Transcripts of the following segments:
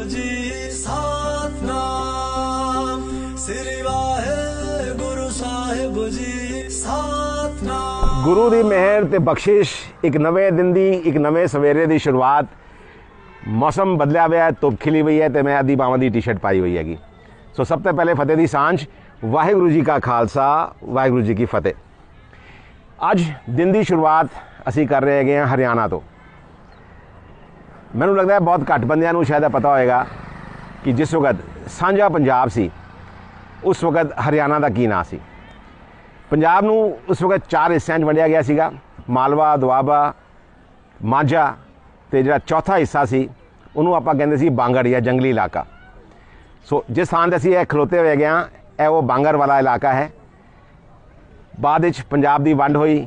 ਜੀ ਸਤਨਾਮ ਸ੍ਰੀ ਵਾਹਿਗੁਰੂ ਸਾਹਿਬ ਜੀ ਸਤਨਾਮ ਗੁਰੂ ਦੀ ਮਿਹਰ ਤੇ ਬਖਸ਼ਿਸ਼, ਇੱਕ ਨਵੇਂ ਦਿਨ ਦੀ, ਇੱਕ ਨਵੇਂ ਸਵੇਰੇ ਦੀ ਸ਼ੁਰੂਆਤ। ਮੌਸਮ ਬਦਲਿਆ ਹੋਇਆ ਹੈ, ਧੁੱਪ ਖਿਲੀ ਹੋਈ ਹੈ ਤੇ ਮੈਂ ਆਦੀ ਬਾਵਾਂ ਦੀ ਟੀ-ਸ਼ਰਟ ਪਾਈ ਹੋਈ ਹੈਗੀ। ਸੋ ਸਭ ਤੋਂ ਪਹਿਲੇ ਫਤਿਹ ਦੀ ਸਾਂਝ, ਵਾਹਿਗੁਰੂ ਜੀ ਕਾ ਖਾਲਸਾ, ਵਾਹਿਗੁਰੂ ਜੀ ਕੀ ਫਤਿਹ। ਅੱਜ ਦਿਨ ਦੀ ਸ਼ੁਰੂਆਤ ਅਸੀਂ ਕਰ ਰਹੇ ਹੈਗੇ ਹਾਂ ਹਰਿਆਣਾ ਤੋਂ। ਮੈਨੂੰ ਲੱਗਦਾ ਹੈ ਬਹੁਤ ਘੱਟ ਬੰਦਿਆਂ ਨੂੰ ਸ਼ਾਇਦ ਇਹ ਪਤਾ ਹੋਏਗਾ ਕਿ ਜਿਸ ਵਕਤ ਸਾਂਝਾ ਪੰਜਾਬ ਸੀ, ਉਸ ਵਕਤ ਹਰਿਆਣਾ ਦਾ ਕੀ ਨਾਂ ਸੀ। ਪੰਜਾਬ ਨੂੰ ਉਸ ਵਕਤ ਚਾਰ ਹਿੱਸਿਆਂ 'ਚ ਵੰਡਿਆ ਗਿਆ ਸੀਗਾ, ਮਾਲਵਾ, ਦੁਆਬਾ, ਮਾਝਾ ਤੇ ਜਿਹੜਾ ਚੌਥਾ ਹਿੱਸਾ ਸੀ, ਉਹਨੂੰ ਆਪਾਂ ਕਹਿੰਦੇ ਸੀ ਬਾਂਗੜ ਜਾਂ ਜੰਗਲੀ ਇਲਾਕਾ। ਸੋ ਜਿਸ ਥਾਂ ਤੇ ਅਸੀਂ ਇਹ ਖਲੋਤੇ ਹੋਏ ਗਏ ਹਾਂ, ਇਹ ਉਹ ਬਾਂਗਰ ਵਾਲਾ ਇਲਾਕਾ ਹੈ। ਬਾਅਦ ਵਿੱਚ ਪੰਜਾਬ ਦੀ ਵੰਡ ਹੋਈ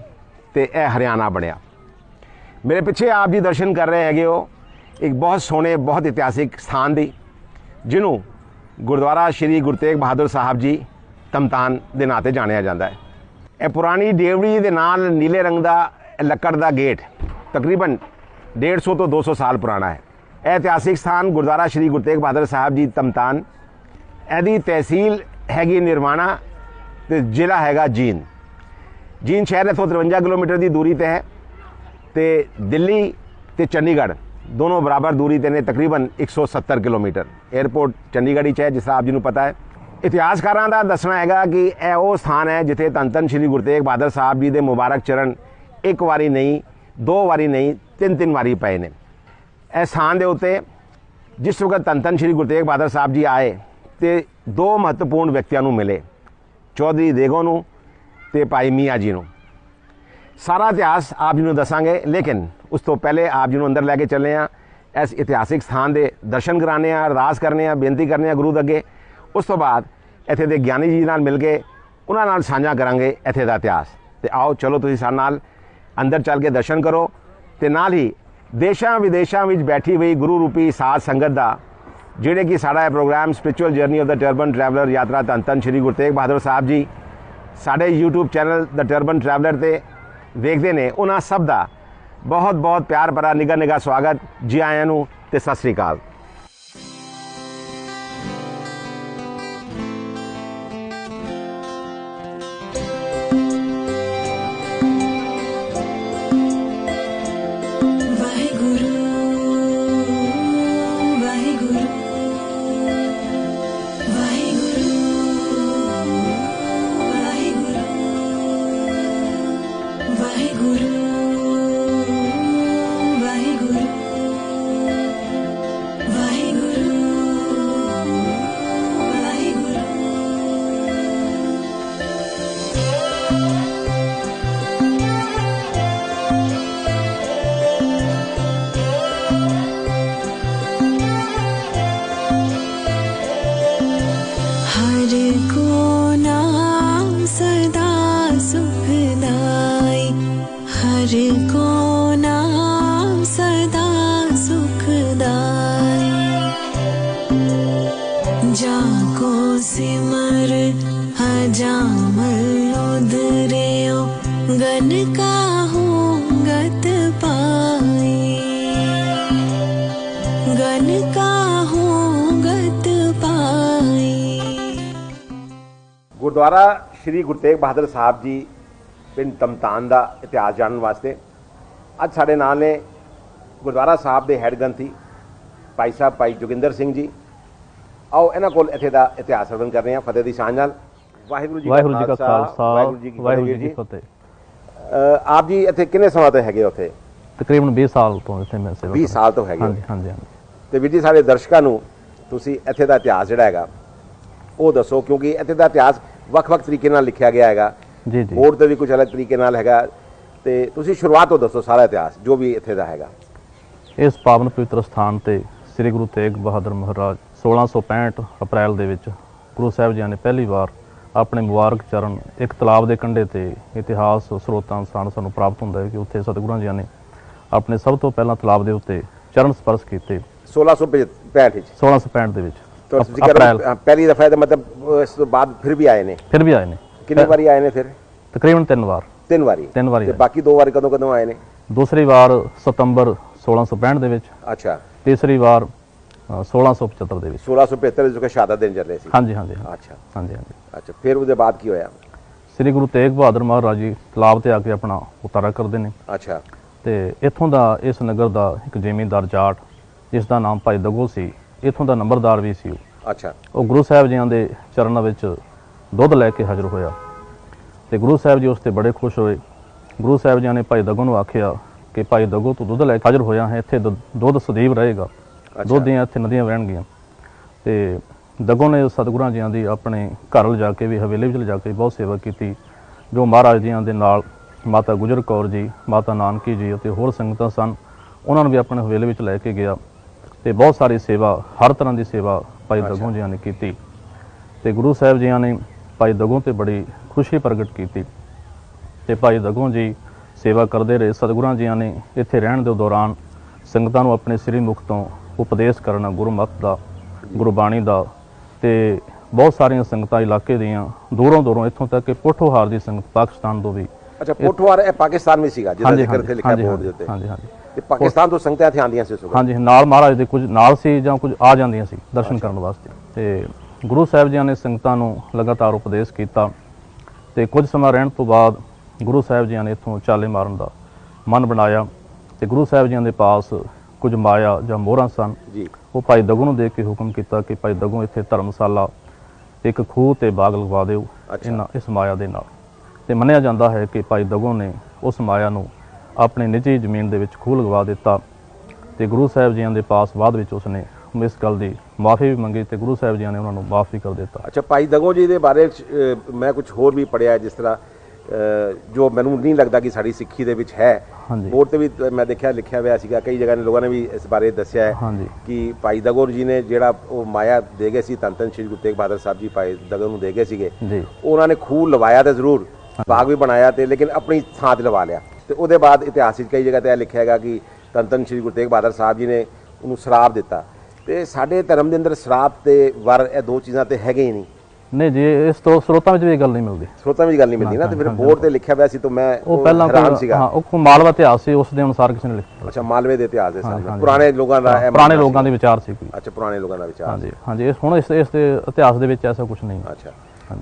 ਤੇ ਇਹ ਹਰਿਆਣਾ ਬਣਿਆ। ਮੇਰੇ ਪਿੱਛੇ ਆਪ ਜੀ ਦਰਸ਼ਨ ਕਰ ਰਹੇ ਹੈਗੇ ਹੋ ਇੱਕ ਬਹੁਤ ਸੋਹਣੇ, ਬਹੁਤ ਇਤਿਹਾਸਿਕ ਸਥਾਨ ਦੀ, ਜਿਹਨੂੰ ਗੁਰਦੁਆਰਾ ਸ਼੍ਰੀ ਗੁਰੂ ਤੇਗ ਬਹਾਦਰ ਸਾਹਿਬ ਜੀ ਤਮਤਾਨ ਦੇ ਨਾਂ ਤੇ ਜਾਣਿਆ ਜਾਂਦਾ ਹੈ। ਇਹ ਪੁਰਾਣੀ ਡੇਵੜੀ ਦੇ ਨਾਲ ਨੀਲੇ ਰੰਗ ਦਾ, ਲੱਕੜ ਦਾ ਗੇਟ ਤਕਰੀਬਨ 150 ਤੋਂ 200 ਸਾਲ ਪੁਰਾਣਾ ਹੈ। ਇਹ ਇਤਿਹਾਸਿਕ ਸਥਾਨ ਗੁਰਦੁਆਰਾ ਸ਼੍ਰੀ ਗੁਰੂ ਤੇਗ ਬਹਾਦਰ ਸਾਹਿਬ ਜੀ ਤਮਤਾਨ। ਇਹਦੀ ਤਹਿਸੀਲ ਹੈਗੀ ਨਿਰਮਾਣਾ ਤੇ ਜ਼ਿਲ੍ਹਾ ਹੈਗਾ ਜੀਨ ਜੀਨ ਸ਼ਹਿਰ ਇੱਥੋਂ 53 ਕਿਲੋਮੀਟਰ ਦੀ ਦੂਰੀ ਤੇ ਹੈ ਤੇ ਦਿੱਲੀ ਤੇ ਚੰਡੀਗੜ੍ਹ। ਦੋਨੋਂ ਬਰਾਬਰ ਦੂਰੀ ਤੇ ਨੇ ਤਕਰੀਬਨ 170 ਕਿਲੋਮੀਟਰ 에ਅਰਪੋਰਟ ਚੰਡੀਗੜ੍ਹ ਵਿੱਚ ਹੈ ਜਿਸ ਤਰ੍ਹਾਂ ਆਪ ਜੀ ਨੂੰ ਪਤਾ ਹੈ ਇਤਿਹਾਸਕਾਰਾਂ ਦਾ ਦੱਸਣਾ ਹੈਗਾ ਕਿ ਇਹ ਉਹ ਸਥਾਨ ਹੈ ਜਿੱਥੇ ਧੰਨ ਸ਼੍ਰੀ ਗੁਰੂ ਤੇਗ ਬਹਾਦਰ ਸਾਹਿਬ ਜੀ ਦੇ ਮੁਬਾਰਕ ਚਰਨ ਇੱਕ ਵਾਰੀ ਨਹੀਂ ਦੋ ਵਾਰੀ ਨਹੀਂ ਤਿੰਨ ਤਿੰਨ ਵਾਰੀ ਪਏ ਨੇ ਇਹ ਸਥਾਨ ਦੇ ਉੱਤੇ ਜਿਸ ਵਕਤ ਧੰਨ ਸ਼੍ਰੀ ਗੁਰੂ ਤੇਗ ਬਹਾਦਰ ਸਾਹਿਬ ਜੀ ਆਏ ਤੇ ਦੋ ਮਹੱਤਵਪੂਰਨ ਵਿਅਕਤੀਆਂ ਨੂੰ ਮਿਲੇ ਚੌਧਰੀ ਦੇਗੋ ਨੂੰ ਤੇ ਭਾਈ ਮੀਆਂ ਜੀ ਨੂੰ ਸਾਰਾ ਇਤਿਹਾਸ ਆਪ ਜੀ ਨੂੰ ਦੱਸਾਂਗੇ, ਲੇਕਿਨ ਉਸ ਤੋਂ ਪਹਿਲੇ ਆਪ ਜੀ ਨੂੰ ਅੰਦਰ ਲੈ ਕੇ ਚੱਲੇ ਆ। ਇਸ ਇਤਿਹਾਸਿਕ ਸਥਾਨ ਦੇ ਦਰਸ਼ਨ ਕਰਾਣੇ ਆ, ਅਰਦਾਸ ਕਰਨੇ ਆ, ਬੇਨਤੀ ਕਰਨੇ ਆ ਗੁਰੂ ਦੇ ਅੱਗੇ। ਉਸ ਤੋਂ ਬਾਅਦ ਇੱਥੇ ਦੇ ਗਿਆਨੀ ਜੀ ਨਾਲ ਮਿਲ ਕੇ ਉਹਨਾਂ ਨਾਲ ਸਾਂਝਾ ਕਰਾਂਗੇ ਇੱਥੇ ਦਾ ਇਤਿਹਾਸ। ਤੇ ਆਓ, ਚਲੋ ਤੁਸੀਂ ਸਾਡੇ ਨਾਲ ਅੰਦਰ ਚੱਲ ਕੇ ਦਰਸ਼ਨ ਕਰੋ ਤੇ ਨਾਲ ਹੀ ਦੇਸ਼ਾਂ ਵਿਦੇਸ਼ਾਂ ਵਿੱਚ ਬੈਠੀ ਹੋਈ ਗੁਰੂ ਰੂਪੀ ਸਾਧ ਸੰਗਤ ਦਾ, ਜਿਹੜੇ ਕਿ ਸਾਡਾ ਇਹ programme spiritual journey of the turban traveller ਯਾਤਰਾ ਧੰਨ ਧੰਨ ਸ਼੍ਰੀ ਗੁਰੂ ਤੇਗ ਬਹਾਦਰ ਸਾਹਿਬ ਜੀ, ਸਾਡੇ YouTube ਚੈਨਲ ਦਾ ਟਰਬਨ ਟਰੈਵਲਰ ਤੇ ਵੇਖਦੇ ਨੇ ਉਹਨਾਂ ਸਭ ਦਾ ਬਹੁਤ ਬਹੁਤ ਪਿਆਰ ਭਰਾ ਨਿੱਘਾ ਨਿੱਘਾ ਸਵਾਗਤ ਜੀ ਆਇਆਂ ਨੂੰ ਤੇ ਸਤਿ ਸ੍ਰੀ ਅਕਾਲ। को नाम सदा सिमर गन का हो गुरुद्वारा श्री गुरु तेग बहादुर साहब जी ਪਿੰਡ ਤਮਤਾਨ ਦਾ ਇਤਿਹਾਸ ਜਾਣਨ ਵਾਸਤੇ। ਅੱਜ ਸਾਡੇ ਨਾਲ ਨੇ ਗੁਰਦੁਆਰਾ ਸਾਹਿਬ ਦੇ ਹੈੱਡ ਗ੍ਰੰਥੀ ਭਾਈ ਸਾਹਿਬ ਭਾਈ ਜੋਗਿੰਦਰ ਸਿੰਘ ਜੀ। ਆਓ ਇਹਨਾਂ ਕੋਲ ਇੱਥੇ ਦਾ ਇਤਿਹਾਸ ਸਰਵਨ ਕਰ ਰਹੇ ਹਾਂ ਫਤਿਹ ਦੀ ਸਾਂਝ ਨਾਲ। ਵਾਹਿਗੁਰੂ ਜੀ ਵਾਹਿਗੁਰੂ ਜੀ ਕਾ ਖਾਲਸਾ ਵਾਹਿਗੁਰੂ ਜੀ ਕੀ ਫਤਿਹ ਆਪ ਜੀ ਇੱਥੇ ਕਿੰਨੇ ਸਮਾਂ ਤੋਂ ਹੈਗੇ ਉੱਥੇ? ਤਕਰੀਬਨ 20 ਸਾਲ ਤੋਂ ਇੱਥੇ ਮੈਂ ਸੇਵਾ 20 ਸਾਲ ਤੋਂ ਹੈਗੇ ਹਾਂਜੀ ਹਾਂਜੀ। ਤੇ ਵੀਰ ਜੀ ਸਾਡੇ ਦਰਸ਼ਕਾਂ ਨੂੰ ਤੁਸੀਂ ਇੱਥੇ ਦਾ ਇਤਿਹਾਸ ਜਿਹੜਾ ਹੈਗਾ ਉਹ ਦੱਸੋ ਕਿਉਂਕਿ ਇੱਥੇ ਦਾ ਇਤਿਹਾਸ ਵੱਖ-ਵੱਖ ਤਰੀਕੇ ਨਾਲ ਲਿਖਿਆ ਗਿਆ ਹੈਗਾ। ਜੀ ਜੀ। ਬੋਰਡ ਤੇ ਵੀ ਕੁਝ ਅਲੱਗ ਤਰੀਕੇ ਨਾਲ ਹੈਗਾ। ਤੇ ਤੁਸੀਂ ਸ਼ੁਰੂਆਤ ਤੋਂ ਦੱਸੋ ਸਾਰਾ ਇਤਿਹਾਸ ਜੋ ਵੀ ਇੱਥੇ ਦਾ ਹੈਗਾ। ਇਸ ਪਾਵਨ ਪਵਿੱਤਰ ਸਥਾਨ ਤੇ ਸ੍ਰੀ ਗੁਰੂ ਤੇਗ ਬਹਾਦਰ ਮਹਾਰਾਜ 1665 ਅਪ੍ਰੈਲ ਦੇ ਵਿੱਚ ਗੁਰੂ ਸਾਹਿਬ ਜੀ ਨੇ ਪਹਿਲੀ ਵਾਰ ਆਪਣੇ ਮੁਬਾਰਕ ਚਰਨ ਇੱਕ ਤਲਾਬ ਦੇ ਕੰਢੇ ਤੇ ਇਤਿਹਾਸ ਸਰੋਤਾਂ ਅਨੁਸਾਰ ਸਾਨੂੰ ਪ੍ਰਾਪਤ ਹੁੰਦਾ ਹੈ ਕਿ ਉੱਥੇ ਸਤਿਗੁਰਾਂ ਜੀ ਨੇ ਆਪਣੇ ਸਭ ਤੋਂ ਪਹਿਲਾਂ ਤਲਾਬ ਦੇ ਉੱਤੇ ਚਰਨ ਸਪਰਸ਼ ਕੀਤੇ। 1665 ਵਿੱਚ? 1665 ਦੇ ਵਿੱਚ। ਤਾਂ ਹੋ, ਪਹਿਲੀ ਦਫਾ ਇਹਦਾ ਮਤਲਬ ਇਸ ਤੋਂ ਬਾਅਦ ਫਿਰ ਵੀ ਆਏ ਨੇ? ਫਿਰ ਵੀ ਆਏ ਨੇ। ਕਿੰਨੀ ਵਾਰੀ ਆਏ ਨੇ ਫਿਰ? ਤਕਰੀਬਨ ਤਿੰਨ ਵਾਰ। ਤਿੰਨ ਵਾਰੀ। ਤਿੰਨ ਵਾਰੀ ਤੇ। ਬਾਕੀ ਦੋ ਵਾਰੀ ਕਦੋਂ ਕਦੋਂ ਆਏ ਨੇ? ਦੂਸਰੀ ਵਾਰ ਸਤੰਬਰ 1665 ਦੇ ਵਿੱਚ। ਅੱਛਾ। ਤੀਸਰੀ ਵਾਰ ਅ, 1675 ਦੇ ਵਿੱਚ। 1675 ਜਦੋਂ ਕਿ ਸ਼ਹਾਦਤ ਦਿਨ ਚੱਲ ਸੀ। ਹਾਂਜੀ ਹਾਂਜੀ। ਅੱਛਾ। ਹਾਂਜੀ ਹਾਂਜੀ। ਅੱਛਾ ਫਿਰ ਉਹਦੇ ਬਾਅਦ ਕੀ ਹੋਇਆ? ਸ੍ਰੀ ਗੁਰੂ ਤੇਗ ਬਹਾਦਰ ਮਹਾਰਾਜ ਜੀ ਤਲਾਬ ਤੇ ਆ ਕੇ ਆਪਣਾ ਉਤਾਰਾ ਕਰਦੇ ਨੇ। ਅੱਛਾ। ਤੇ ਇੱਥੋਂ ਦਾ ਇਸ ਨਗਰ ਦਾ ਇੱਕ ਜ਼ਿਮੀਂਦਾਰ ਜਾਟ ਜਿਸ ਦਾ ਨਾਮ ਭਾਈ ਦਗੋ ਸੀ ਇੱਥੋਂ ਦਾ ਨੰਬਰਦਾਰ ਵੀ ਸੀ ਉਹ। ਅੱਛਾ। ਉਹ ਗੁਰੂ ਸਾਹਿਬ ਜੀਆਂ ਦੇ ਚਰਨਾਂ ਵਿੱਚ ਦੁੱਧ ਲੈ ਕੇ ਹਾਜ਼ਰ ਹੋਇਆ ਤੇ ਗੁਰੂ ਸਾਹਿਬ ਜੀ ਉਸ ਤੇ ਬੜੇ ਖੁਸ਼ ਹੋਏ। ਗੁਰੂ ਸਾਹਿਬ ਜੀ ਨੇ ਭਾਈ ਦਗੋ ਨੂੰ ਆਖਿਆ ਕਿ ਭਾਈ ਦਗੋ ਤੂੰ ਦੁੱਧ ਲੈ ਕੇ ਹਾਜ਼ਰ ਹੋਇਆ ਹੈ ਇੱਥੇ ਦੁੱਧ- ਸਦੀਵ ਰਹੇਗਾ। ਦੀਆਂ ਇੱਥੇ ਨਦੀਆਂ ਵਹਿਣਗੀਆਂ। ਤੇ ਦਗੋ ਨੇ ਸਤਿਗੁਰਾਂ ਜੀਆਂ ਦੀ ਆਪਣੇ ਘਰ ਲਿਜਾ ਕੇ ਵੀ ਹਵੇਲੀ ਵਿੱਚ ਲਿਜਾ ਕੇ ਬਹੁਤ ਸੇਵਾ ਕੀਤੀ ਜੋ ਮਹਾਰਾਜ ਜੀਆਂ ਦੇ ਨਾਲ ਮਾਤਾ ਗੁਜਰ ਕੌਰ ਜੀ ਮਾਤਾ ਨਾਨਕੀ ਜੀ ਅਤੇ ਹੋਰ ਸੰਗਤਾਂ ਸਨ ਉਹਨਾਂ ਨੂੰ ਵੀ ਆਪਣੇ ਹਵੇਲੀ ਵਿੱਚ ਲੈ ਕੇ ਗਿਆ ਤੇ ਬਹੁਤ ਸਾਰੀ ਸੇਵਾ ਹਰ ਤਰ੍ਹਾਂ ਦੀ ਸੇਵਾ ਭਾਈ ਦਗੋ ਜੀਆਂ ਨੇ ਕੀਤੀ। ਤੇ ਗੁਰੂ ਸਾਹਿਬ ਜੀਆਂ ਨੇ ਭਾਈ ਦਗੋ ਤੇ ਬੜੀ ਖੁਸ਼ੀ ਪ੍ਰਗਟ ਕੀਤੀ ਤੇ ਭਾਈ ਦਗੋ ਜੀ ਸੇਵਾ ਕਰਦੇ ਰਹੇ ਸਤਿਗੁਰਾਂ ਜੀਆਂ ਨੇ ਇੱਥੇ ਰਹਿਣ ਦੇ ਦੌਰਾਨ ਸੰਗਤਾਂ ਨੂੰ ਆਪਣੇ ਸ੍ਰੀ ਮੁਖ ਤੋਂ ਉਪਦੇਸ਼ ਕਰਨਾ ਗੁਰਮਤਿ ਦਾ ਗੁਰਬਾਣੀ ਦਾ ਤੇ ਬਹੁਤ ਸਾਰੀਆਂ ਸੰਗਤਾਂ ਇਲਾਕੇ ਦੀਆਂ ਦੂਰੋਂ ਦੂਰੋਂ ਇੱਥੋਂ ਤੱਕ ਕਿ ਪੋਠੋਹਾਰ ਦੀ ਸੰਗਤ ਪਾਕਿਸਤਾਨ ਤੋਂ ਵੀ ਅੱਛਾ ਪੋਠਵਾਰ ਇਹ ਪਾਕਿਸਤਾਨ ਵਿੱਚ ਸੀਗਾ ਜਿਹਦਾ ਜ਼ਿਕਰ ਇੱਥੇ ਲਿਖਿਆ ਬੋਰਡ ਦੇ ਉੱਤੇ। ਹਾਂਜੀ ਹਾਂਜੀ। ਤੇ ਪਾਕਿਸਤਾਨ ਤੋਂ ਸੰਗਤਾਂ ਇੱਥੇ ਆਉਂਦੀਆਂ ਸੀ ਵਕਤ ਹਾਂਜੀ ਨਾਲ ਮਹਾਰਾਜ ਦੇ ਕੁਝ ਨਾਲ ਸੀ ਜਾਂ ਕੁਝ ਆ ਜਾਂਦੀਆਂ ਸੀ ਦਰਸ਼ਨ ਕਰਨ ਵਾਸਤੇ ਤੇ ਗੁਰੂ ਸਾਹਿਬ ਜੀ ਨੇ ਸੰਗਤਾਂ ਨੂੰ ਲਗਾਤਾਰ ਉਪਦੇਸ਼ ਕੀਤਾ ਤੇ ਕੁਝ ਸਮਾਂ ਰਹਿਣ ਤੋਂ ਬਾਅਦ ਗੁਰੂ ਸਾਹਿਬ ਜੀ ਨੇ ਇੱਥੋਂ ਚਾਲੇ ਮਾਰਨ ਦਾ ਮਨ ਬਣਾਇਆ ਤੇ ਗੁਰੂ ਸਾਹਿਬ ਜੀ ਦੇ ਪਾਸ ਕੁਝ ਮਾਇਆ ਜਾਂ ਮੋਹਰਾਂ ਸਨ। ਜੀ। ਉਹ ਭਾਈ ਦਗੂ ਨੂੰ ਦੇਖ ਕੇ ਹੁਕਮ ਕੀਤਾ ਕਿ ਭਾਈ ਦਗੂ ਇੱਥੇ ਧਰਮਸ਼ਾਲਾ ਇੱਕ ਖੂਹ ਤੇ ਬਾਗ ਲਗਵਾ ਦਿਓ। ਇਹਨਾਂ ਇਸ ਮਾਇਆ ਦੇ ਨਾਲ। ਤੇ ਮੰਨਿਆ ਜਾਂਦਾ ਹੈ ਕਿ ਭਾਈ ਦਗੂ ਨੇ ਉਸ ਮਾਇਆ ਨੂੰ ਆਪਣੀ ਨਿੱਜੀ ਜ਼ਮੀਨ ਦੇ ਵਿੱਚ ਖੂਹ ਲਗਵਾ ਦਿੱਤਾ ਤੇ ਗੁਰੂ ਸਾਹਿਬ ਜੀਆਂ ਦੇ ਪਾਸ ਬਾਅਦ ਵਿੱਚ ਉਸਨੇ ਇਸ ਗੱਲ ਦੀ ਮਾਫੀ ਵੀ ਮੰਗੀ ਤੇ ਗੁਰੂ ਸਾਹਿਬ ਜੀਆਂ ਨੇ ਉਹਨਾਂ ਨੂੰ ਮਾਫ ਵੀ ਕਰ ਦਿੱਤਾ। ਅੱਛਾ ਭਾਈ ਦਗੋ ਜੀ ਦੇ ਬਾਰੇ ਮੈਂ ਕੁਝ ਹੋਰ ਵੀ ਪੜਿਆ ਜਿਸ ਤਰ੍ਹਾਂ ਜੋ ਮੈਨੂੰ ਨਹੀਂ ਲੱਗਦਾ ਕਿ ਸਾਡੀ ਸਿੱਖੀ ਦੇ ਵਿੱਚ ਹੈ। ਹਾਂਜੀ। ਬੋਰਡ ਤੇ ਵੀ ਤ- ਮੈਂ ਦੇਖਿਆ ਲਿਖਿਆ ਹੋਇਆ ਸੀਗਾ ਕਈ ਜਗ੍ਹਾ ਨੇ ਲੋਕਾਂ ਨੇ ਵੀ ਇਸ ਬਾਰੇ ਦੱਸਿਆ ਹੈ ਹਾਂਜੀ। ਕਿ ਭਾਈ ਦਗੋ ਜੀ ਨੇ ਜਿਹੜਾ ਉਹ ਮਾਇਆ ਦੇ ਗਏ ਸੀ ਧੰਨ ਸ਼੍ਰੀ ਗੁਰੂ ਤੇਗ ਬਹਾਦਰ ਸਾਹਿਬ ਜੀ ਭਾਈ ਦਗੋ ਨੂੰ ਦੇ ਗਏ ਸੀਗੇ। ਜੀ। ਉਹਨਾਂ ਨੇ ਖੂਹ ਲਵਾਇਆ ਤੇ ਜ਼ਰੂਰ ਬਾਗ ਵੀ ਬਣਾਇਆ ਤੇ ਲੇਕਿਨ ਆਪਣੀ ਥਾਂ ਤੇ ਲਵਾ ਲਿਆ। ਤੇ ਉਹਦੇ ਬਾਅਦ ਇਤਿਹਾਸ ਵਿੱਚ ਕਈ ਜਗ੍ਹਾ ਤੇ ਇਹ ਲਿਖਿਆ ਹੈਗਾ ਕਿ ਧੰਨ ਸ਼੍ਰੀ ਗੁਰੂ ਤੇਗ ਬਹਾਦਰ ਸਾਹਿਬ ਜੀ ਨੇ ਉਹਨੂੰ ਸ਼ਰਾਪ ਦਿੱਤਾ। ਤੇ ਸਾਡੇ ਧਰਮ ਦੇ ਅੰਦਰ ਸ਼ਰਾਪ ਤੇ ਵਰ ਇਹ ਦੋ ਚੀਜ਼ਾਂ ਤੇ ਹੈਗੇ ਹੀ ਨਹੀਂ। ਨਹੀਂ ਜੀ ਇਸ ਤੋਂ ਸਰੋਤਾਂ ਵਿੱਚ ਵੀ ਇਹ ਗੱਲ ਨਹੀਂ ਮਿਲਦੀ। ਸਰੋਤਾਂ ਵਿੱਚ ਗੱਲ ਨਹੀਂ ਮਿਲਦੀ ਨਾ ਤੇ ਫਿਰ ਬੋਰਡ ਤੇ ਲਿਖਿਆ ਹੋਇਆ ਸੀ ਤਾਂ ਮੈਂ ਉਹ ਪਹਿਲਾਂ ਹੈਰਾਨ ਸੀਗਾ। ਹਾਂ ਉਹ ਕੋਈ ਮਾਲਵਾ ਇਤਿਹਾਸ ਸੀ ਉਸ ਦੇ ਅਨੁਸਾਰ ਕਿਸੇ ਨੇ ਲਿਖਿਆ ਅੱਛਾ ਮਾਲਵੇ ਦੇ ਇਤਿਹਾਸ ਦੇ ਸਾਹਮਣੇ। ਪੁਰਾਣੇ ਲੋਕਾਂ ਦਾ ਪੁਰਾਣੇ ਲੋਕਾਂ ਦੇ ਵਿਚਾਰ ਸੀ ਕੋਈ। ਅੱਛਾ ਪੁਰਾਣੇ ਲੋਕਾਂ ਦਾ ਵਿਚਾਰ ਹਾਂਜੀ ਹਾਂਜੀ ਇਸ ਹੁਣ ਇਸ ਇਸ ਦੇ ਇਤਿਹਾਸ ਦੇ ਵਿੱਚ ਐਸਾ ਕੁਝ ਨਹੀਂ। ਅੱਛਾ।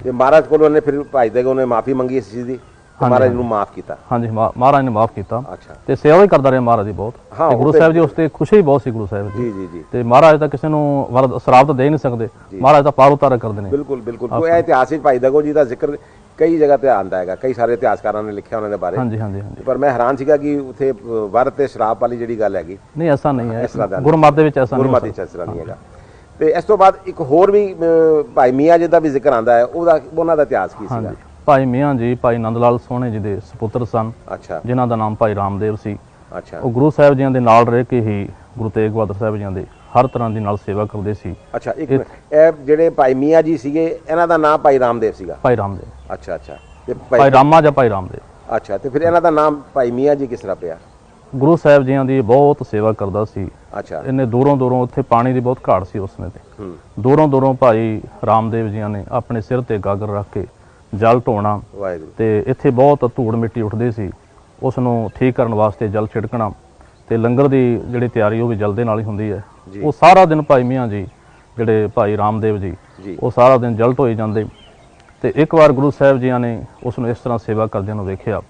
ਤੇ ਮਹਾਰਾਜ ਕੋਲੋਂ ਉਹਨੇ ਫਿਰ ਭਾਈ ਦੇ ਕੋਲੋਂ ਮਾਫੀ ਮੰਗੀ ਇਸ ਚੀਜ਼ ਦੀ? ਮਹਾਰਾਜ ਨੂੰ ਮਾਫ ਕੀਤਾ। ਹਾਂਜੀ ਮਹਾ- ਮਹਾਰਾਜ ਨੇ ਮਾਫ ਕੀਤਾ। ਅੱਛਾ। ਤੇ ਸੇਵਾ ਵੀ ਕਰਦਾ ਰਿਹਾ ਮਹਾਰਾਜ ਦੀ ਬਹੁਤ। ਹਾਂ, ਤੇ ਗੁਰੂ ਸਾਹਿਬ ਜੀ ਉਸ ਤੇ ਖੁਸ਼ੀ ਬਹੁਤ ਸੀ ਗੁਰੂ ਸਾਹਿਬ ਜੀ। ਜੀ ਜੀ ਤੇ ਮਹਾਰਾਜ ਤਾਂ ਕਿਸੇ ਨੂੰ ਵਰ ਸ਼ਰਾਬ ਤਾਂ ਦੇ ਹੀ ਨਹੀਂ ਸਕਦੇ। ਮਹਾਰਾਜ ਤਾਂ ਪਾਰ ਉਤਾਰਾ ਕਰਦੇ ਨੇ। ਬਿਲਕੁਲ ਬਿਲਕੁਲ। ਕੋਈ ਇਹ ਇਤਿਹਾਸ ਵਿੱਚ ਭਾਈ ਦਗੋ ਜੀ ਦਾ ਜ਼ਿਕਰ ਕਈ ਜਗ੍ਹਾ ਤੇ ਆਂਦਾ ਹੈਗਾ। ਕਈ ਸਾਰੇ ਇਤਿਹਾਸਕਾਰਾਂ ਨੇ ਲਿਖਿਆ ਉਹਨਾਂ ਦੇ ਬਾਰੇ। ਹਾਂਜੀ ਹਾਂਜੀ ਹਾਂਜੀ। ਪਰ ਮੈਂ ਹੈਰਾਨ ਸੀਗਾ ਕਿ ਉਥੇ ਵਰ ਤੇ ਸ਼ਰਾਬ ਵਾਲੀ ਜਿਹੜੀ ਗੱਲ ਹੈਗੀ। ਨਹੀਂ ਐਸਾ ਨਹੀਂ ਹੈ। ਗੁਰਮਤਿ ਦੇ ਵਿੱਚ ਐਸਾ ਨਹੀਂ ਹੋ ਗੁਰਮਤਿ ਚ ਇਸ ਤਰ੍ਹਾਂ ਨਹੀਂ ਹੈਗਾ। ਤੇ ਇਸ ਤੋਂ ਬਾਅਦ ਇੱਕ ਹੋਰ ਵੀ ਭਾਈ ਮੀਆਂ ਜੀ ਦਾ ਵੀ ਜ਼ਿਕਰ ਆਂਦਾ ਹੈ। ਉਹਦਾ ਉਹਨਾਂ ਦਾ ਇਤਿਹਾਸ ਕੀ ਸੀਗਾ? ਭਾਈ ਮੀਆਂ ਜੀ ਭਾਈ ਨੰਦ ਲਾਲ ਸੋਹਣੇ ਜੀ ਦੇ ਸੁਪੁੱਤਰ ਸਨ ਅੱਛਾ। ਜਿਨ੍ਹਾਂ ਦਾ ਨਾਮ ਭਾਈ ਰਾਮਦੇਵ ਸੀ। ਅੱਛਾ। ਉਹ ਗੁਰੂ ਸਾਹਿਬ ਜੀਆਂ ਦੇ ਨਾਲ ਰਹਿ ਕੇ ਹੀ ਗੁਰੂ ਤੇਗ ਬਹਾਦਰ ਸਾਹਿਬ ਜੀਆਂ ਦੇ ਹਰ ਤਰ੍ਹਾਂ ਦੀ ਨਾਲ ਸੇਵਾ ਕਰਦੇ ਸੀ। ਅੱਛਾ ਇੱਕ ਮਿੰਟ। ਇਹ ਜਿਹੜੇ ਭਾਈ ਮੀਆਂ ਜੀ ਸੀਗੇ ਇਹਨਾਂ ਦਾ ਨਾਮ ਭਾਈ ਰਾਮਦੇਵ ਸੀਗਾ? ਭਾਈ ਰਾਮਦੇਵ। ਅੱਛਾ ਅੱਛਾ। ਤੇ ਭਾਈ ਰਾਮਾ ਜਾਂ ਭਾਈ ਰਾਮਦੇਵ। ਅੱਛਾ ਤੇ ਫਿਰ ਇਹਨਾਂ ਦਾ ਨਾਮ ਭਾਈ ਮੀਆਂ ਜੀ ਕਿਸ ਤਰ੍ਹਾਂ ਪਿਆ? ਗੁਰੂ ਸਾਹਿਬ ਜੀਆਂ ਦੀ ਬਹੁਤ ਸੇਵਾ ਕਰਦਾ ਸੀ। ਅੱਛਾ। ਇਹਨੇ ਦੂਰੋਂ ਦੂਰੋਂ ਉੱਥੇ ਪਾਣੀ ਦੀ ਬਹੁਤ ਘਾਟ ਸੀ ਉਸ ਸਮੇਂ ਤੇ। ਹੂੰ। ਦੂਰੋਂ ਦੂਰੋਂ ਭਾਈ ਰਾਮਦੇਵ ਜੀਆਂ ਨੇ ਆਪਣੇ ਸਿਰ ਤੇ ਗਾਗਰ ਰੱਖ ਕੇ ਜਲ ਢੋਣਾ। ਵਾਹਿਗੁਰੂ। ਤੇ ਇੱਥੇ ਬਹੁਤ ਧੂੜ ਮਿੱਟੀ ਉੱਠਦੀ ਸੀ। ਉਸ ਨੂੰ ਠੀਕ ਕਰਨ ਵਾਸਤੇ ਜਲ ਛਿੜਕਣਾ ਤੇ ਲੰਗਰ ਦੀ ਜਿਹੜੀ ਤਿਆਰੀ ਉਹ ਵੀ ਜਲ ਦੇ ਨਾਲ ਹੀ ਹੁੰਦੀ ਹੈ। ਉਹ ਸਾਰਾ ਦਿਨ ਭਾਈ ਮੀਆਂ ਜੀ ਜਿਹੜੇ ਭਾਈ ਰਾਮਦੇਵ ਜੀ ਉਹ ਸਾਰਾ ਦਿਨ ਜਲ ਢੋਈ ਜਾਂਦੇ। ਤੇ ਇੱਕ ਵਾਰ ਗੁਰੂ ਸਾਹਿਬ ਜੀਆਂ ਨੇ ਉਸ ਨੂੰ ਇਸ ਤਰ੍ਹਾਂ ਸੇਵਾ ਕਰਦਿਆਂ ਨੂੰ ਵੇਖਿਆ।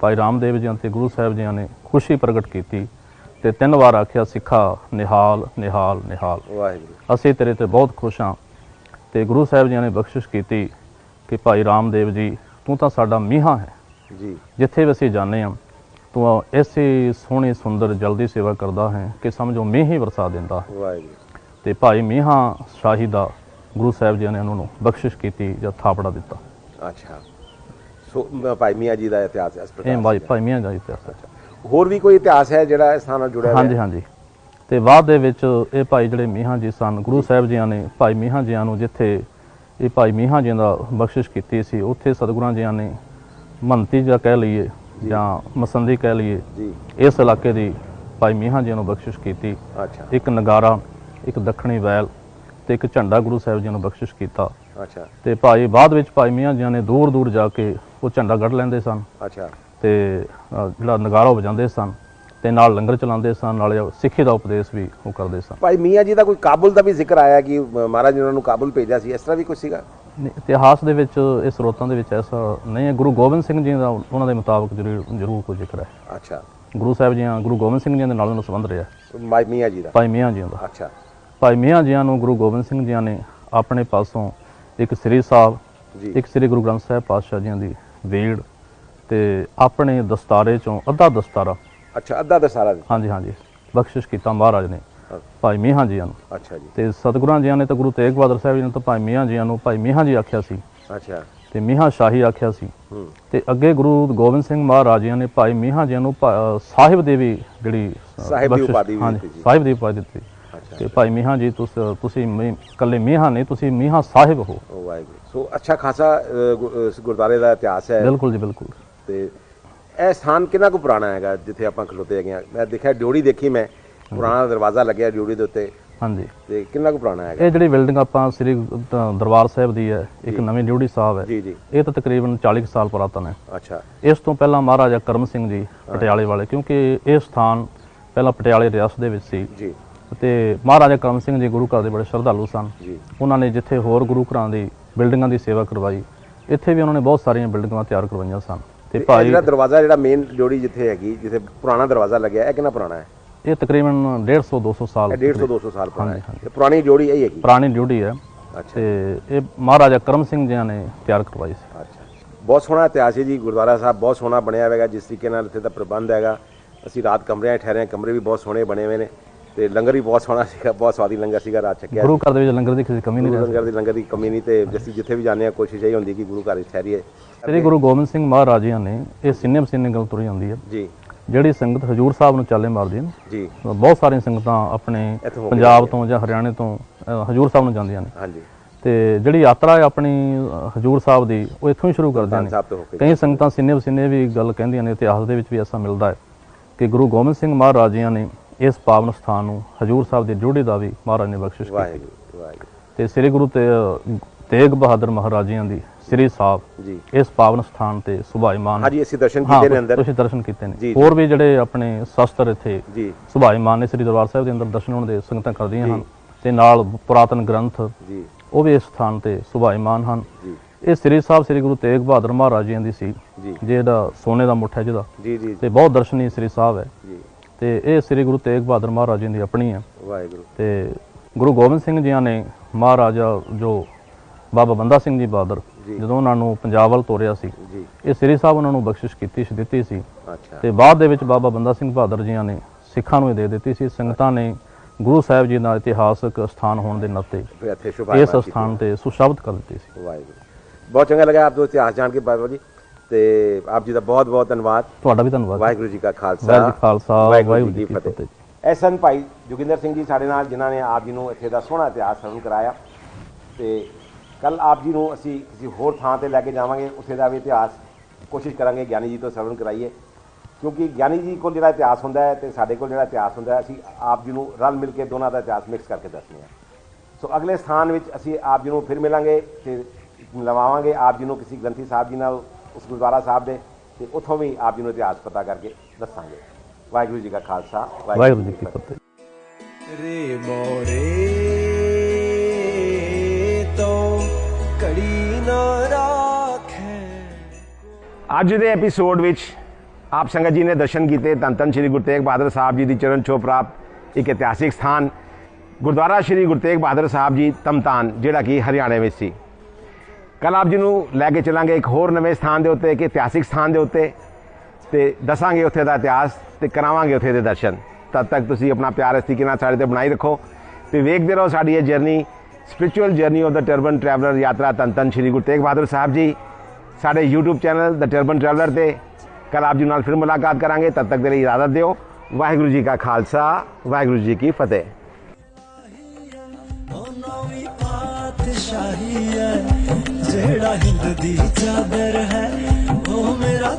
ਭਾਈ ਰਾਮਦੇਵ ਜੀ ਤੇ ਗੁਰੂ ਸਾਹਿਬ ਜੀਆਂ ਨੇ ਖੁਸ਼ੀ ਪ੍ਰਗਟ ਕੀਤੀ ਤੇ ਤਿੰਨ ਵਾਰ ਆਖਿਆ ਸਿੱਖਾ ਨਿਹਾਲ ਨਿਹਾਲ ਨਿਹਾਲ। ਵਾਹਿਗੁਰੂ। ਅਸੀਂ ਤੇਰੇ ਤੇ ਬਹੁਤ ਖੁਸ਼ ਹਾਂ ਤੇ ਗੁਰੂ ਸਾਹਿਬ ਜੀ ਨੇ ਬਖਸ਼ਿਸ਼ ਕੀਤੀ। ਕਿ ਭਾਈ ਰਾਮਦੇਵ ਜੀ ਤੂੰ ਤਾਂ ਸਾਡਾ ਮੀਹਾ ਹੈ। ਜੀ। ਜਿੱਥੇ ਵੀ ਅਸੀਂ ਜਾਂਦੇ ਹਾਂ ਤੂੰ ਐਸੀ ਸੋਹਣੀ ਸੁੰਦਰ ਜਲਦੀ ਸੇਵਾ ਕਰਦਾ ਹੈ ਕਿ ਸਮਝੋ ਮੀਂਹ ਹੀ ਵਰਸਾ ਦਿੰਦਾ। ਹੈ ਵਾਹਿਗੁਰੂ। ਤੇ ਭਾਈ ਮੀਹਾ ਸ਼ਾਹੀ ਦਾ ਗੁਰੂ ਸਾਹਿਬ ਜੀ ਨੇ ਉਹਨਾਂ ਨੂੰ ਬਖਸ਼ਿਸ਼ ਕੀਤੀ ਜਾਂ ਥਾਪੜਾ ਦਿੱਤਾ। ਅੱਛਾ। ਸੋ ਭਾਈ ਮੀਆਂ ਜੀ ਦਾ ਇਤਿਹਾਸ ਇਸ ਪ੍ਰਕਾਰ ਇਹ ਭਾਈ। ਭਾਈ ਮੀਆਂ ਦਾ ਇਤਿਹਾਸ ਹੈ। ਹੋਰ ਵੀ ਕੋਈ ਇਤਿਹਾਸ ਹੈ ਜਿਹੜਾ ਇਸ ਨਾਲ ਜੁੜਿਆ ਹਾਂਜੀ ਹੋਇਆ ਹਾਂਜੀ। ਤੇ ਬਾਅਦ ਦੇ ਵਿੱਚ ਇਹ ਭਾਈ ਜਿਹੜੇ ਮੀਹਾਂ ਜੀ ਸਨ ਗੁਰੂ ਸਾਹਿਬ ਜੀਆਂ ਨੇ ਭਾਈ ਮੀਹਾਂ ਜੀਆਂ ਨੂੰ ਜਿੱਥੇ ਇਹ ਭਾਈ ਮੀਹਾਂ ਜੀ ਦਾ ਬਖਸ਼ਿਸ਼ ਕੀਤੀ ਸੀ ਉੱਥੇ ਸਤਿਗੁਰਾਂ ਜੀਆਂ ਨੇ ਮੰਤੀ ਜਾਂ ਕਹਿ ਲਈਏ ਜਾਂ। ਮਸੰਦੀ ਕਹਿ ਲਈਏ ਜੀ। ਇਸ ਇਲਾਕੇ ਦੀ ਭਾਈ ਮੀਹਾਂ ਜੀ ਨੂੰ ਬਖਸ਼ਿਸ਼ ਕੀਤੀ। ਅੱਛਾ। ਇੱਕ ਨਗਾਰਾ ਇੱਕ ਦੱਖਣੀ ਵੈਲ ਤੇ ਇੱਕ ਝੰਡਾ ਗੁਰੂ ਸਾਹਿਬ ਜੀ ਨੂੰ ਬਖਸ਼ਿਸ਼ ਕੀਤਾ। ਅੱਛਾ। ਤੇ ਭਾਈ ਬਾਅਦ ਵਿੱਚ ਭਾਈ ਮੀਆਂ ਜੀ ਨੇ ਦੂਰ ਦੂਰ ਜਾ ਕੇ ਉਹ ਝੰਡਾ ਗੱਡ ਲੈਂਦੇ ਸਨ ਅੱਛਾ। ਤੇ ਜਿਹੜਾ ਨਗਾਰਾ ਵਜਾਉਂਦੇ ਸਨ। ਤੇ ਨਾਲ ਲੰਗਰ ਚਲਾਉਂਦੇ ਸਨ ਨਾਲੇ ਸਿੱਖੀ ਦਾ ਉਪਦੇਸ਼ ਵੀ ਉਹ ਕਰਦੇ ਸਨ। ਭਾਈ ਮੀਆਂ ਜੀ ਦਾ ਕੋਈ ਕਾਬੁਲ ਦਾ ਵੀ ਜ਼ਿਕਰ ਆਇਆ ਕਿ ਮਹਾਰਾਜ ਨੇ ਉਹਨਾਂ ਨੂੰ ਕਾਬੁਲ ਭੇਜਿਆ ਸੀ? ਇਸ ਤਰ੍ਹਾਂ ਵੀ ਕੁਝ ਸੀਗਾ? ਇਤਿਹਾਸ ਦੇ ਵਿੱਚ ਇਸ ਸਰੋਤਾਂ ਦੇ ਵਿੱਚ ਐਸਾ ਨਹੀਂ ਹੈ। ਗੁਰੂ ਗੋਬਿੰਦ ਸਿੰਘ ਜੀ ਦਾ ਉਹਨਾਂ ਦੇ ਮੁਤਾਬਕ ਜ਼ਰੂਰ ਜ਼ਰੂਰ ਕੋਈ ਜ਼ਿਕਰ ਹੈ। ਅੱਛਾ। ਗੁਰੂ ਸਾਹਿਬ ਜੀਆਂ ਗੁਰੂ ਗੋਬਿੰਦ ਸਿੰਘ ਜੀ ਦੇ ਨਾਲ ਉਹਨਾਂ ਸੰਬੰਧ ਰਿਹਾ। ਮਾਈ ਮੀਆਂ ਜੀ ਦਾ? ਭਾਈ ਮੀਆਂ ਜੀ ਦਾ। ਅੱਛਾ। ਭਾਈ ਮੀਆਂ ਜੀਆਂ ਨੂੰ ਗੁਰੂ ਗੋਬਿੰਦ ਸਿੰਘ ਜੀਆਂ ਨੇ ਆਪਣੇ ਪਾਸੋਂ ਇੱਕ ਸ੍ਰੀ ਸਾਹਿਬ ਜੀ। ਇੱਕ ਸ੍ਰੀ ਗੁਰੂ ਗ੍ਰੰਥ ਸਾਹਿਬ ਪਾਤਸ਼ਾਹ ਜੀਆਂ ਦੀ ਵੇੜ ਤੇ ਆਪਣੇ ਦਸਤਾਰੇ ਚੋਂ ਅੱਧਾ ਦਸਤਾਰਾ ਅੱਛਾ ਅੱਧਾ ਦਸਾਰਾ ਜੀ। ਹਾਂਜੀ ਹਾਂਜੀ। ਬਖਸ਼ਿਸ਼ ਕੀਤਾ ਮਹਾਰਾਜ ਨੇ। ਭਾਈ ਮੀਆਂ ਜੀਆਂ ਨੂੰ। ਅੱਛਾ ਜੀ। ਤੇ ਸਤਿਗੁਰਾਂ ਜੀਆਂ ਨੇ ਤਾਂ ਗੁਰੂ ਤੇਗ ਬਹਾਦਰ ਸਾਹਿਬ ਜੀ ਨੂੰ ਤਾਂ ਭਾਈ ਮੀਆਂ ਜੀਆਂ ਨੂੰ ਭਾਈ ਮੀਆਂ ਜੀ ਆਖਿਆ ਸੀ। ਅੱਛਾ। ਤੇ ਮੀਆਂ ਸ਼ਾਹੀ ਆਖਿਆ ਸੀ। ਤੇ ਅੱਗੇ ਗੁਰੂ ਗੋਬਿੰਦ ਸਿੰਘ ਮਹਾਰਾਜ ਜੀ ਨੇ ਭਾਈ ਮੀਆਂ ਜੀ ਨੂੰ ਸਾਹਿਬ ਦੇ ਵੀ ਜਿਹੜੀ ਸਾਹਿਬ ਦੀ ਉਪਾਧੀ ਵੀ ਦਿੱਤੀ ਜੀ। ਸਾਹਿਬ ਦੀ ਉਪਾਧੀ ਦਿੱਤੀ। ਅੱਛਾ। ਤੇ ਭਾਈ ਮੀਆਂ ਜੀ ਤੁਸੀਂ ਤੁਸੀਂ ਮੀ- ਇਕੱਲੇ ਮੀਆਂ ਨਹੀਂ ਤੁਸੀਂ ਮੀਆਂ ਸਾਹਿਬ ਹੋ। ਸੋ ਅੱਛਾ ਖਾਸਾ ਅ, ਗੁ- ਅ, ਇਸ ਗੁਰਦੁਆਰੇ ਦਾ ਇਤਿਹਾਸ ਹੈ। ਬਿਲਕੁਲ ਜੀ ਬਿਲਕੁਲ। ਤੇ ਇਹ ਸਥਾਨ ਕਿੰਨਾ ਕੁ ਪੁਰਾਣਾ ਹੈਗਾ ਜਿੱਥੇ ਆਪਾਂ ਖਲੋਤੇ ਹੈਗੇ ਆ ਮੈਂ ਦੇਖਿਆ ਡਿਊੜੀ ਦੇਖੀ ਮੈਂ। ਪੁਰਾਣਾ ਦਰਵਾਜ਼ਾ ਲੱਗਿਆ ਡਿਊੜੀ ਦੇ ਉੱਤੇ। ਹਾਂਜੀ। ਤੇ ਕਿੰਨਾ ਕੁ ਪੁਰਾਣਾ ਹੈਗਾ? ਇਹ ਜਿਹੜੀ ਬਿਲਡਿੰਗ ਆਪਾਂ ਸ੍ਰੀ ਦਰਬਾਰ ਸਾਹਿਬ ਦੀ ਹੈ ਇੱਕ ਨਵੀਂ ਡਿਊਟੀ ਸਾਹਿਬ ਹੈ। ਜੀ ਜੀ। ਇਹ ਤਾਂ ਤਕਰੀਬਨ 40 ਕੁ ਸਾਲ ਪੁਰਾਤਨ ਹੈ। ਅੱਛਾ। ਇਸ ਤੋਂ ਪਹਿਲਾਂ ਮਹਾਰਾਜਾ ਕਰਮ ਸਿੰਘ ਜੀ ਪਟਿਆਲੇ ਵਾਲੇ ਕਿਉਂਕਿ ਇਹ ਸਥਾਨ ਪਹਿਲਾਂ ਪਟਿਆਲੇ ਰਿਆਸਤ ਦੇ ਵਿੱਚ ਸੀ। ਜੀ। ਤੇ ਮਹਾਰਾਜਾ ਕਰਮ ਸਿੰਘ ਜੀ ਗੁਰੂ ਘਰ ਦੇ ਬੜੇ ਸ਼ਰਧਾਲੂ ਸਨ। ਜੀ। ਉਹਨਾਂ ਨੇ ਜਿੱਥੇ ਹੋਰ ਗੁਰੂ ਘਰਾਂ ਦੀ ਬਿਲਡਿੰਗਾਂ ਦੀ ਸੇਵਾ ਕਰਵਾਈ ਇੱਥੇ ਵੀ ਉਹਨਾਂ ਨੇ ਬਹੁਤ ਸਾਰੀਆਂ ਬਿਲਡਿੰਗਾਂ ਤਿਆਰ ਕਰਵਾਈਆਂ ਸਨ। ਤੇ ਭਾਈ ਜਿਹੜਾ ਦਰਵਾਜ਼ਾ ਜਿਹੜਾ ਮੇਨ ਡਿਊੜੀ ਜਿੱਥੇ ਹੈਗੀ ਜਿੱਥੇ ਪੁਰਾਣਾ ਦਰਵਾਜ਼ਾ ਲੱਗਿਆ ਇਹ ਕਿੰਨਾ ਪੁਰਾਣਾ ਹੈ? ਇਹ ਤਕਰੀਬਨ 150 200 ਸਾਲ ਇਹ 150 200 ਸਾਲ ਪੁਰਾਣਾ ਹੈ। ਤੇ ਪੁਰਾਣੀ ਡਿਊੜੀ ਇਹ ਹੈਗੀ? ਪੁਰਾਣੀ ਡਿਊਟੀ ਹੈ। ਅੱਛਾ। ਤੇ ਇਹ ਮਹਾਰਾਜਾ ਕਰਮ ਸਿੰਘ ਜੀ ਨੇ ਤਿਆਰ ਕਰਵਾਈ ਸੀ। ਅੱਛਾ। ਬਹੁਤ ਸੋਹਣਾ ਇਤਿਹਾਸ ਹੈ ਜੀ ਗੁਰਦੁਆਰਾ ਸਾਹਿਬ ਬਹੁਤ ਸੋਹਣਾ ਬਣਿਆ ਹੋਇਆ ਹੈਗਾ ਜਿਸ ਤਰੀਕੇ ਨਾਲ ਇੱਥੇ ਦਾ ਪ੍ਰਬੰਧ ਹੈਗਾ। ਅਸੀਂ ਰਾਤ ਕਮਰਿਆਂ ਠਹਿਰੇ ਹਾਂ ਕਮਰੇ ਵੀ ਬਹੁਤ ਸੋਹਣੇ ਬਣੇ ਹੋਏ ਨੇ। ਤੇ ਲੰਗਰ ਵੀ ਬਹੁਤ ਸੋਹਣਾ ਸੀਗਾ ਬਹੁਤ ਸਵਾਦੀ ਲੰਗਰ ਸੀਗਾ ਰਾਤ ਛਕਿਆ ਗੁਰੂ ਘਰ ਦੇ ਵਿੱਚ ਲੰਗਰ ਦੀ ਕਿਸੇ ਕਮੀ ਨਹੀਂ ਗੁਰੂ ਰਹੀ ਲੰਗਰ ਦੀ ਲੰਗਰ ਦੀ ਕਮੀ ਨਹੀਂ ਤੇ ਅਸੀਂ ਜਿੱਥੇ ਵੀ ਜਾਂਦੇ ਹਾਂ ਕੋਸ਼ਿਸ਼ ਇਹ ਹੁੰਦੀ ਕਿ ਗੁਰੂ ਘਰ ਵਿੱਚ ਠਹਿਰੀਏ ਸ੍ਰੀ ਗੁਰੂ ਗੋਬਿੰਦ ਸਿੰਘ ਮਹਾਰਾਜ ਜੀ ਨੇ ਇਹ ਸਿੰਨੇ ਮਸੀਨੇ ਗੱਲ ਤੁਰੀ ਜਾਂਦੀ ਹੈ ਜੀ। ਜਿਹੜੀ ਸੰਗਤ ਹਜੂਰ ਸਾਹਿਬ ਨੂੰ ਚਾਲੇ ਮਾਰਦੀ ਹੈ ਨਾ, ਜੀ। ਬਹੁਤ ਸਾਰੀਆਂ ਸੰਗਤਾਂ ਆਪਣੇ ਇੱਥੋਂ ਹੋ ਕੇ ਪੰਜਾਬ ਤੋਂ ਜਾਂ ਹਰਿਆਣੇ ਤੋਂ ਅ, ਹਜੂਰ ਸਾਹਿਬ ਨੂੰ ਜਾਂਦੀਆਂ ਨੇ। ਹਾਂਜੀ। ਤੇ ਜਿਹੜੀ ਯਾਤਰਾ ਹੈ ਆਪਣੀ ਅ, ਹਜੂਰ ਸਾਹਿਬ ਦੀ ਉਹ ਇੱਥੋਂ ਹੀ ਸ਼ੁਰੂ ਕਰਦੀਆਂ ਨੇ। ਸਾਹਿਬ ਤੋਂ ਹੋ ਕੇ ਕਈ ਸੰਗਤਾਂ ਸਿੰਨੇ ਵਸਿੰਨੇ ਵੀ ਗੱਲ ਕਹਿੰਦੀਆਂ ਨੇ ਇਤਿਹਾਸ ਦੇ ਵਿੱਚ ਵੀ ਐਸਾ ਮਿਲਦਾ ਹੈ ਕਿ ਗੁਰੂ ਗੋਬਿੰਦ ਸਿੰਘ ਮਹਾਰਾਜ ਜੀ ਨੇ ਇਸ ਪਾਵਨ ਸਥਾਨ ਨੂੰ ਹਜੂਰ ਸਾਹਿਬ ਦੀ ਜੋੜੀ ਦਾ ਵੀ ਮਹਾਰਾਜ ਨੇ ਬਖਸ਼ਿਸ਼ ਕੀਤੀ। ਵਾਹਿਗੁਰੂ ਵਾਹਿਗੁਰੂ। ਤੇ ਸ੍ਰੀ ਗੁਰੂ ਤੇ ਤੇਗ ਬਹਾਦਰ ਮਹਾਰਾਜਿਆਂ ਦੀ ਸ੍ਰੀ ਸਾਹਿਬ ਜੀ। ਇਸ ਪਾਵਨ ਸਥਾਨ ਤੇ ਸੁਭਾਈਮਾਨ ਹਾਂਜੀ ਅਸੀਂ ਦਰਸ਼ਨ ਕੀਤੇ ਨੇ ਅੰਦਰ। ਤੁਸੀਂ ਦਰਸ਼ਨ ਕੀਤੇ ਨੇ। ਹੋਰ ਵੀ ਜਿਹੜੇ ਆਪਣੇ ਸ਼ਸਤਰ ਇੱਥੇ ਜੀ। ਸੁਭਾਈਮਾਨ ਨੇ ਸ੍ਰੀ ਦਰਬਾਰ ਸਾਹਿਬ ਦੇ ਅੰਦਰ ਦਰਸ਼ਨ ਹੋਣ ਦੇ ਸੰਗਤਾਂ ਕਰਦੀਆਂ ਹਨ ਤੇ ਨਾਲ ਪੁਰਾਤਨ ਗ੍ਰੰਥ ਜੀ। ਉਹ ਵੀ ਇਸ ਸਥਾਨ ਤੇ ਸੁਭਾਈਮਾਨ ਹਨ। ਜੀ। ਇਹ ਸ੍ਰੀ ਸਾਹਿਬ ਸ੍ਰੀ ਗੁਰੂ ਤੇਗ ਬਹਾਦਰ ਮਹਾਰਾਜ ਜੀ ਦੀ ਸੀ ਜੀ। ਜਿਹੜਾ ਸੋਨੇ ਦਾ ਮੁੱਠ ਹੈ ਜਿਹਦਾ। ਜੀ ਜੀ। ਤੇ ਬਹੁਤ ਦਰਸ਼ਨੀ ਸ੍ਰੀ ਸਾਹਿਬ ਹੈ। ਤੇ ਇਹ ਸ੍ਰੀ ਗੁਰੂ ਤੇਗ ਬਹਾਦਰ ਮਹਾਰਾਜ ਜੀ ਦੀ ਆਪਣੀ ਹੈ। ਵਾਹਿਗੁਰੂ। ਤੇ ਗੁਰੂ ਗੋਬਿੰਦ ਸਿੰਘ ਜੀ ਨੇ ਮਹਾਰਾਜਾ ਜੋ ਬਾਬਾ ਬੰਦਾ ਸਿੰਘ ਜੀ ਬਹਾਦਰ। ਜਦੋਂ ਉਹਨਾਂ ਨੂੰ ਪੰਜਾਬ ਵੱਲ ਤੋਰਿਆ ਸੀ ਜੀ। ਇਹ ਸ੍ਰੀ ਸਾਹਿਬ ਉਹਨਾਂ ਨੂੰ ਬਖਸ਼ਿਸ਼ ਕੀਤੀ ਸੀ ਦਿੱਤੀ ਸੀ। ਅੱਛਾ। ਤੇ ਬਾਅਦ ਦੇ ਵਿੱਚ ਬਾਬਾ ਬੰਦਾ ਸਿੰਘ ਬਹਾਦਰ ਜੀਆਂ ਨੇ ਸਿੱਖਾਂ ਨੂੰ ਇਹ ਦੇ ਦਿੱਤੀ ਸੀ। ਸੰਗਤਾਂ ਨੇ ਗੁਰੂ ਸਾਹਿਬ ਜੀ ਦਾ ਇਤਿਹਾਸਕ ਸਥਾਨ ਹੋਣ ਦੇ ਨਾਤੇ ਇਸ ਸਥਾਨ ਤੇ ਸੁਸ਼ਬਦ ਕਰ ਦਿੱਤੀ ਸੀ। ਵਾਹਿਗੁਰੂ। ਬਹੁਤ ਚੰਗਾ ਲੱਗਾ ਆਪ ਤੋਂ ਇਤਿਹਾਸ ਜਾਣ ਕੇ ਬਾਬਾ ਜੀ। ਤੇ ਆਪ ਜੀ ਦਾ ਬਹੁਤ ਬਹੁਤ ਧੰਨਵਾਦ। ਤੁਹਾਡਾ ਵੀ ਧੰਨਵਾਦ। ਵਾਹਿਗੁਰੂ ਜੀ ਕਾ ਖਾਲਸਾ। ਵਾਹਿਗੁਰੂ ਜੀ ਕਾ ਖਾਲਸਾ ਵਾਹਿਗੁਰੂ ਜੀ ਕੀ ਫਤਿਹ। ਐਸਨ ਭਾਈ ਜੋਗਿੰਦਰ ਸਿੰਘ ਜੀ ਸਾਡੇ ਨਾਲ ਜਿਨ੍ਹਾਂ ਨੇ ਆਪ ਜੀ ਨੂੰ ਇੱਥੇ ਦਾ ਸੋਹਣਾ ਇਤਿਹਾਸ ਸਰਵਣ ਕਰਾਇਆ। ਤੇ ਕੱਲ ਆਪ ਜੀ ਨੂੰ ਅਸੀਂ ਕਿਸੇ ਹੋਰ ਥਾਂ ਤੇ ਲੈ ਕੇ ਜਾਵਾਂਗੇ। ਉੱਥੇ ਦਾ ਵੀ ਇਤਿਹਾਸ ਕੋਸ਼ਿਸ਼ ਕਰਾਂਗੇ ਗਿਆਨੀ ਜੀ ਤੋਂ ਸਰਵਣ ਕਰਾਈਏ। ਕਿਉਂਕਿ ਗਿਆਨੀ ਜੀ ਕੋਲ ਜਿਹੜਾ ਇਤਿਹਾਸ ਹੁੰਦਾ ਹੈ ਤੇ ਸਾਡੇ ਕੋਲ ਜਿਹੜਾ ਇਤਿਹਾਸ ਹੁੰਦਾ ਹੈ ਅਸੀਂ ਆਪ ਜੀ ਨੂੰ ਰਲ ਮਿਲ ਕੇ ਦੋਨਾਂ ਦਾ ਇਤਿਹਾਸ ਮਿਕਸ ਕਰਕੇ ਦੱਸਦੇ ਹਾਂ। ਸੋ ਅਗਲੇ ਸਥਾਨ ਵਿੱਚ ਅਸੀਂ ਆਪ ਜੀ ਨੂੰ ਫਿਰ ਮਿਲਾਂਗੇ ਤੇ ਲਵਾਵਾਂਗੇ। ਆਪ ਜੀ ਨੂੰ ਕਿਸੇ ਗ੍ਰੰਥੀ ਸਾਹਿਬ ਜੀ ਨਾਲ ਉਸ ਗੁਰਦੁਆਰਾ ਸਾਹਿਬ ਦੇ ਤੇ ਉੱਥੋਂ ਵੀ ਆਪ ਜੀ ਨੂੰ ਇਤਿਹਾਸ ਪਤਾ ਕਰਕੇ ਦੱਸਾਂਗੇ। ਵਾਹਿਗੁਰੂ ਜੀ ਕਾ ਖਾਲਸਾ ਵਾਹਿਗੁਰੂ ਜੀ ਕੀ ਫਤਿਹ। ਰੇ ਮੋਰੇ ਤੋਂ ਕੜੀ ਨਾ ਰਾਖੈ। ਅੱਜ ਦੇ ਐਪੀਸੋਡ ਵਿੱਚ ਆਪ ਸੰਗਤ ਜੀ ਨੇ ਦਰਸ਼ਨ ਕੀਤੇ। ਧੰਨ ਧੰਨ ਸ਼੍ਰੀ ਗੁਰੂ ਤੇਗ ਬਹਾਦਰ ਸਾਹਿਬ ਜੀ ਦੀ ਚਰਨ ਛੋਹ ਪ੍ਰਾਪਤ ਇੱਕ ਇਤਿਹਾਸਿਕ ਸਥਾਨ। ਗੁਰਦੁਆਰਾ ਸ਼੍ਰੀ ਗੁਰੂ ਤੇਗ ਬਹਾਦਰ ਸਾਹਿਬ ਜੀ ਤਮਤਾਨ ਜਿਹੜਾ ਕਿ ਹਰਿਆਣੇ ਵਿੱਚ ਸੀ। ਕੱਲ ਆਪ ਜੀ ਨੂੰ ਲੈ ਕੇ ਚੱਲਾਂਗੇ ਇੱਕ ਹੋਰ ਨਵੇਂ ਸਥਾਨ ਦੇ ਉੱਤੇ, ਇੱਕ ਇਤਿਹਾਸਿਕ ਸਥਾਨ ਦੇ ਉੱਤੇ, ਤੇ ਦੱਸਾਂਗੇ ਉੱਥੇ ਦਾ ਇਤਿਹਾਸ ਤੇ ਕਰਾਵਾਂਗੇ ਉੱਥੇ ਦੇ ਦਰਸ਼ਨ। ਤਦ ਤੱਕ ਤੁਸੀਂ ਆਪਣਾ ਪਿਆਰ ਇਸ ਤਰੀਕੇ ਨਾਲ ਸਾਡੇ ਤੇ ਬਣਾਈ ਰੱਖੋ ਤੇ ਵੇਖਦੇ ਰਹੋ ਸਾਡੀ ਇਹ journey spiritual journey of the turban traveller ਯਾਤਰਾ ਤਨ ਧੰਨ ਸ਼੍ਰੀ ਗੁਰੂ ਤੇਗ ਬਹਾਦਰ ਸਾਹਿਬ ਜੀ, ਸਾਡੇ YouTube ਚੈਨਲ ਦਾ ਟਰਬਨ ਟਰੈਵਲਰ ਤੇ ਕੱਲ ਆਪ ਜੀ ਨਾਲ ਫਿਰ ਮੁਲਾਕਾਤ ਕਰਾਂਗੇ। ਤਦ ਤੱਕ ਦੇ ਲਈ ਇਜਾਜ਼ਤ ਦਿਓ। ਵਾਹਿਗੁਰੂ ਜੀ ਕਾ ਖਾਲਸਾ, ਵਾਹਿਗੁਰੂ ਜੀ ਕੀ ਫਤਿਹ। ਪਾਤਸ਼ਾਹੀ ਹੈ। ਜਿਹੜਾ ਹਿੰਦ ਦੀ ਚਾਦਰ ਹੈ ਉਹ ਮੇਰਾ